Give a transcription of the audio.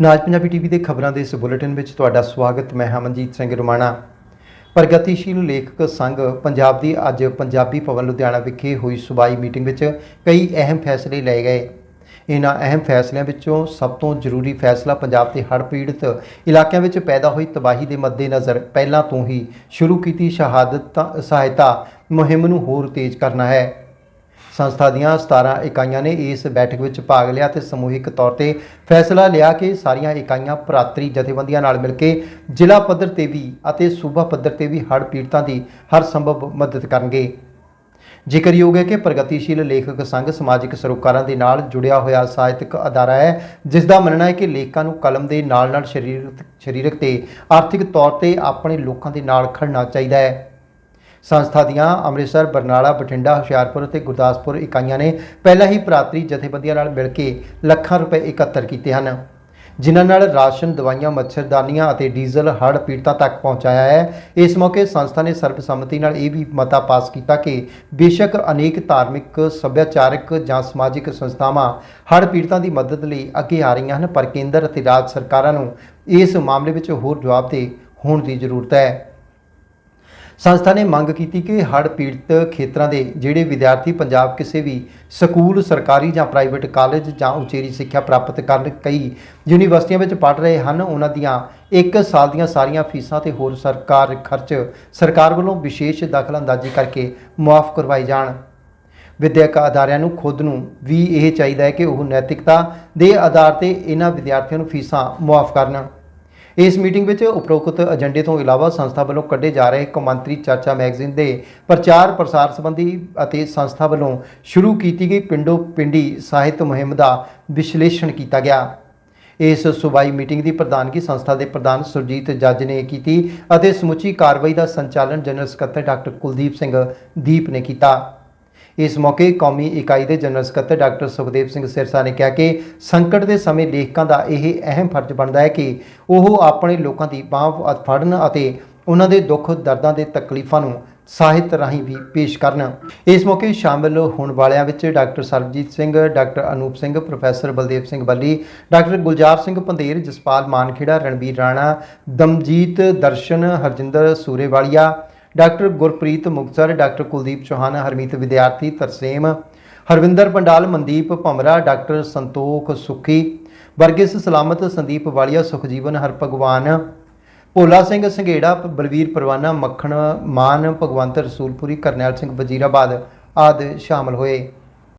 ਨਾਜ Punjabi TV ਦੇ ਖਬਰਾਂ ਦੇ ਇਸ ਬੁਲੇਟਿਨ ਵਿੱਚ ਤੁਹਾਡਾ ਸਵਾਗਤ। ਮੈਂ ਹਮਨਜੀਤ ਸਿੰਘ ਰੁਮਾਣਾ। ਪ੍ਰਗਤੀਸ਼ੀਲ ਲੇਖਕ ਸੰਘ ਪੰਜਾਬ ਦੀ ਅੱਜ ਪੰਜਾਬੀ ਭਵਨ ਲੁਧਿਆਣਾ ਵਿਖੇ ਹੋਈ ਸੁਬਾਈ ਮੀਟਿੰਗ ਵਿੱਚ ਕਈ ਅਹਿਮ ਫੈਸਲੇ ਲਏ ਗਏ। ਇਹਨਾਂ ਅਹਿਮ ਫੈਸਲਿਆਂ ਵਿੱਚੋਂ ਸਭ ਤੋਂ ਜ਼ਰੂਰੀ ਫੈਸਲਾ ਪੰਜਾਬ ਦੇ ਹੜ੍ਹ ਪੀੜਤ ਇਲਾਕਿਆਂ ਵਿੱਚ ਪੈਦਾ ਹੋਈ ਤਬਾਹੀ ਦੇ ਮੱਦੇਨਜ਼ਰ ਪਹਿਲਾਂ ਤੋਂ ਹੀ ਸ਼ੁਰੂ ਕੀਤੀ ਸ਼ਹਾਦਤ ਸਹਾਇਤਾ ਮੁਹਿੰਮ ਨੂੰ ਹੋਰ ਤੇਜ਼ ਕਰਨਾ ਹੈ। ਸੰਸਥਾ ਦੀਆਂ 17 ਇਕਾਈਆਂ ਨੇ ਇਸ ਬੈਠਕ ਵਿੱਚ ਭਾਗ ਲਿਆ ਤੇ ਸਮੂਹਿਕ ਤੌਰ ਤੇ ਫੈਸਲਾ ਲਿਆ ਕਿ ਸਾਰੀਆਂ ਇਕਾਈਆਂ ਭਰਾਤਰੀ ਜਥੇਬੰਦੀਆਂ ਨਾਲ ਮਿਲ ਕੇ ਜ਼ਿਲ੍ਹਾ ਪੱਧਰ ਤੇ ਵੀ ਅਤੇ ਸੂਬਾ ਪੱਧਰ ਤੇ ਵੀ ਹੜ੍ਹ ਪੀੜਤਾਂ ਦੀ ਹਰ ਸੰਭਵ ਮਦਦ ਕਰਨਗੇ। ਜ਼ਿਕਰਯੋਗ ਹੈ ਕਿ ਪ੍ਰਗਤੀਸ਼ੀਲ ਲੇਖਕ ਸੰਘ ਸਮਾਜਿਕ ਸਰੋਕਾਰਾਂ ਦੇ ਨਾਲ ਜੁੜਿਆ ਹੋਇਆ ਸਾਹਿਤਕ ਅਦਾਰਾ ਹੈ ਜਿਸ ਦਾ ਮੰਨਣਾ ਹੈ ਕਿ ਲੇਖਕਾਂ ਨੂੰ ਕਲਮ ਦੇ ਨਾਲ-ਨਾਲ ਸਰੀਰਕ ਸਰੀਰਕ ਤੇ ਆਰਥਿਕ ਤੌਰ ਤੇ ਆਪਣੇ ਲੋਕਾਂ ਦੇ ਨਾਲ ਖੜਨਾ ਚਾਹੀਦਾ ਹੈ। ਸੰਸਥਾ ਦੀਆਂ ਅੰਮ੍ਰਿਤਸਰ, ਬਰਨਾਲਾ, ਬਠਿੰਡਾ, ਹੁਸ਼ਿਆਰਪੁਰ ਅਤੇ ਗੁਰਦਾਸਪੁਰ ਇਕਾਈਆਂ ਨੇ ਪਹਿਲਾਂ ਹੀ ਭਰਾਤਰੀ ਜਥੇਬੰਦੀਆਂ ਨਾਲ ਮਿਲ ਕੇ ਲੱਖਾਂ ਰੁਪਏ ਇਕੱਤਰ ਕੀਤੇ ਹਨ। ਜਿਨ੍ਹਾਂ ਨਾਲ ਰਾਸ਼ਨ, ਦਵਾਈਆਂ, ਮੱਛਰਦਾਨੀਆਂ ਅਤੇ ਡੀਜ਼ਲ, ਹੜ੍ਹ ਪੀੜਤਾਂ ਤੱਕ ਪਹੁੰਚਾਇਆ ਹੈ। ਇਸ ਮੌਕੇ ਸੰਸਥਾ ਨੇ ਸਰਬਸੰਮਤੀ ਨਾਲ ਇਹ ਵੀ ਮਤਾ ਪਾਸ ਕੀਤਾ ਕਿ ਬੇਸ਼ੱਕ ਅਨੇਕ ਧਾਰਮਿਕ, ਸੱਭਿਆਚਾਰਕ ਜਾਂ ਸਮਾਜਿਕ ਸੰਸਥਾਵਾਂ ਹੜ੍ਹ ਪੀੜਤਾਂ ਦੀ ਮਦਦ ਲਈ ਅੱਗੇ ਆ ਰਹੀਆਂ ਹਨ, ਪਰ ਕੇਂਦਰ ਅਤੇ ਰਾਜ ਸਰਕਾਰਾਂ ਨੂੰ ਇਸ ਮਾਮਲੇ ਵਿੱਚ ਹੋਰ ਜਵਾਬਦੇਹ ਹੋਣ ਦੀ ਜ਼ਰੂਰਤ ਹੈ। ਸੰਸਥਾ ਨੇ ਮੰਗ ਕੀਤੀ ਕਿ ਹੜ੍ਹ ਪੀੜਤ ਖੇਤਰਾਂ ਦੇ ਜਿਹੜੇ ਵਿਦਿਆਰਥੀ ਪੰਜਾਬ ਕਿਸੇ ਵੀ ਸਕੂਲ, ਸਰਕਾਰੀ ਜਾਂ ਪ੍ਰਾਈਵੇਟ ਕਾਲਜ ਜਾਂ ਉਚੇਰੀ ਸਿੱਖਿਆ ਪ੍ਰਾਪਤ ਕਰਨ ਕਈ ਯੂਨੀਵਰਸਿਟੀਆਂ ਵਿੱਚ ਪੜ੍ਹ ਰਹੇ ਹਨ, ਉਹਨਾਂ ਦੀਆਂ 1 ਸਾਲ ਦੀਆਂ ਸਾਰੀਆਂ ਫੀਸਾਂ ਤੇ ਹੋਰ ਸਰਕਾਰ ਖਰਚ ਸਰਕਾਰ ਵੱਲੋਂ ਵਿਸ਼ੇਸ਼ ਦਖਲਅੰਦਾਜ਼ੀ ਕਰਕੇ ਮੁਆਫ ਕਰਵਾਏ ਜਾਣ। ਵਿਦਿਅਕ ਅਦਾਰਿਆਂ ਨੂੰ ਖੁਦ ਨੂੰ ਵੀ ਇਹ ਚਾਹੀਦਾ ਹੈ ਕਿ ਉਹ ਨੈਤਿਕਤਾ ਦੇ ਆਧਾਰ ਤੇ ਇਹਨਾਂ ਵਿਦਿਆਰਥੀਆਂ ਨੂੰ ਫੀਸਾਂ ਮੁਆਫ ਕਰਨ। ਇਸ ਮੀਟਿੰਗ ਵਿੱਚ ਉਪਰੋਕਤ ਏਜੰਡੇ ਤੋਂ ਇਲਾਵਾ ਸੰਸਥਾ ਵੱਲੋਂ ਕੱਢੇ ਜਾ ਰਹੇ ਕੌਮਾਂਤਰੀ ਚਰਚਾ ਮੈਗਜ਼ੀਨ ਦੇ ਪ੍ਰਚਾਰ ਪ੍ਰਸਾਰ ਸੰਬੰਧੀ ਅਤੇ ਸੰਸਥਾ ਵੱਲੋਂ ਸ਼ੁਰੂ ਕੀਤੀ ਗਈ ਪਿੰਡੋ ਪਿੰਡੀ ਸਾਹਿਤ ਮੁਹਿੰਮ ਦਾ ਵਿਸ਼ਲੇਸ਼ਣ ਕੀਤਾ ਗਿਆ। ਇਸ ਸੁਬਾਈ ਮੀਟਿੰਗ ਦੀ ਪ੍ਰਧਾਨਗੀ ਸੰਸਥਾ ਦੇ ਪ੍ਰਧਾਨ ਸੁਰਜੀਤ ਜੱਜ ਨੇ ਕੀਤੀ ਅਤੇ ਸਮੁੱਚੀ ਕਾਰਵਾਈ ਦਾ ਸੰਚਾਲਨ ਜਨਰਲ ਸਕੱਤਰ ਡਾਕਟਰ ਕੁਲਦੀਪ ਸਿੰਘ ਦੀਪ ਨੇ ਕੀਤਾ। ਇਸ ਮੌਕੇ ਕੌਮੀ ਇਕਾਈ ਦੇ ਜਨਰਲ ਸਕੱਤਰ ਡਾਕਟਰ ਸੁਖਦੇਵ ਸਿੰਘ ਸਿਰਸਾ ਨੇ ਕਿਹਾ ਕਿ ਸੰਕਟ ਦੇ ਸਮੇਂ ਲੇਖਕਾਂ ਦਾ ਇਹ ਅਹਿਮ ਫਰਜ਼ ਬਣਦਾ ਹੈ ਕਿ ਉਹ ਆਪਣੇ ਲੋਕਾਂ ਦੀ ਬਾਹ ਫੜਨ ਅਤੇ ਉਹਨਾਂ ਦੇ ਦੁੱਖ, ਦਰਦਾਂ ਦੇ ਤਕਲੀਫਾਂ ਨੂੰ ਸਾਹਿਤ ਰਾਹੀਂ ਵੀ ਪੇਸ਼ ਕਰਨ। ਇਸ ਮੌਕੇ ਸ਼ਾਮਿਲ ਹੋਣ ਵਾਲਿਆਂ ਵਿੱਚ doctor Sarabjit Singh, doctor Anoop Singh, professor Baldev Singh Balli, doctor Gulzar Singh Pandher, Jaspal Mankhera, Ranbir Rana, Damjit Darshan, Harjinder Surewalia doctor Gurpreet Muktsar, doctor Kuldeep Chauhan, Harmeet Vidyarthi Tarsem, Harvinder Pandal, Mandeep Bhamra doctor Santokh Sukhi, Varghese Salamat Sandeep ਵਾਲੀਆ, ਸੁਖਜੀਵਨ ਹਰਭਗਵਾਨ, ਭੋਲਾ ਸਿੰਘ ਸੰਘੇੜਾ ਬਲਵੀਰ ਪਰਵਾਨਾ, ਮੱਖਣ ਮਾਨ, ਭਗਵੰਤ ਰਸੂਲਪੁਰੀ, ਕਰਨੈਲ ਸਿੰਘ ਵਜ਼ੀਰਾਬਾਦ ਆਦਿ ਸ਼ਾਮਲ ਹੋਏ।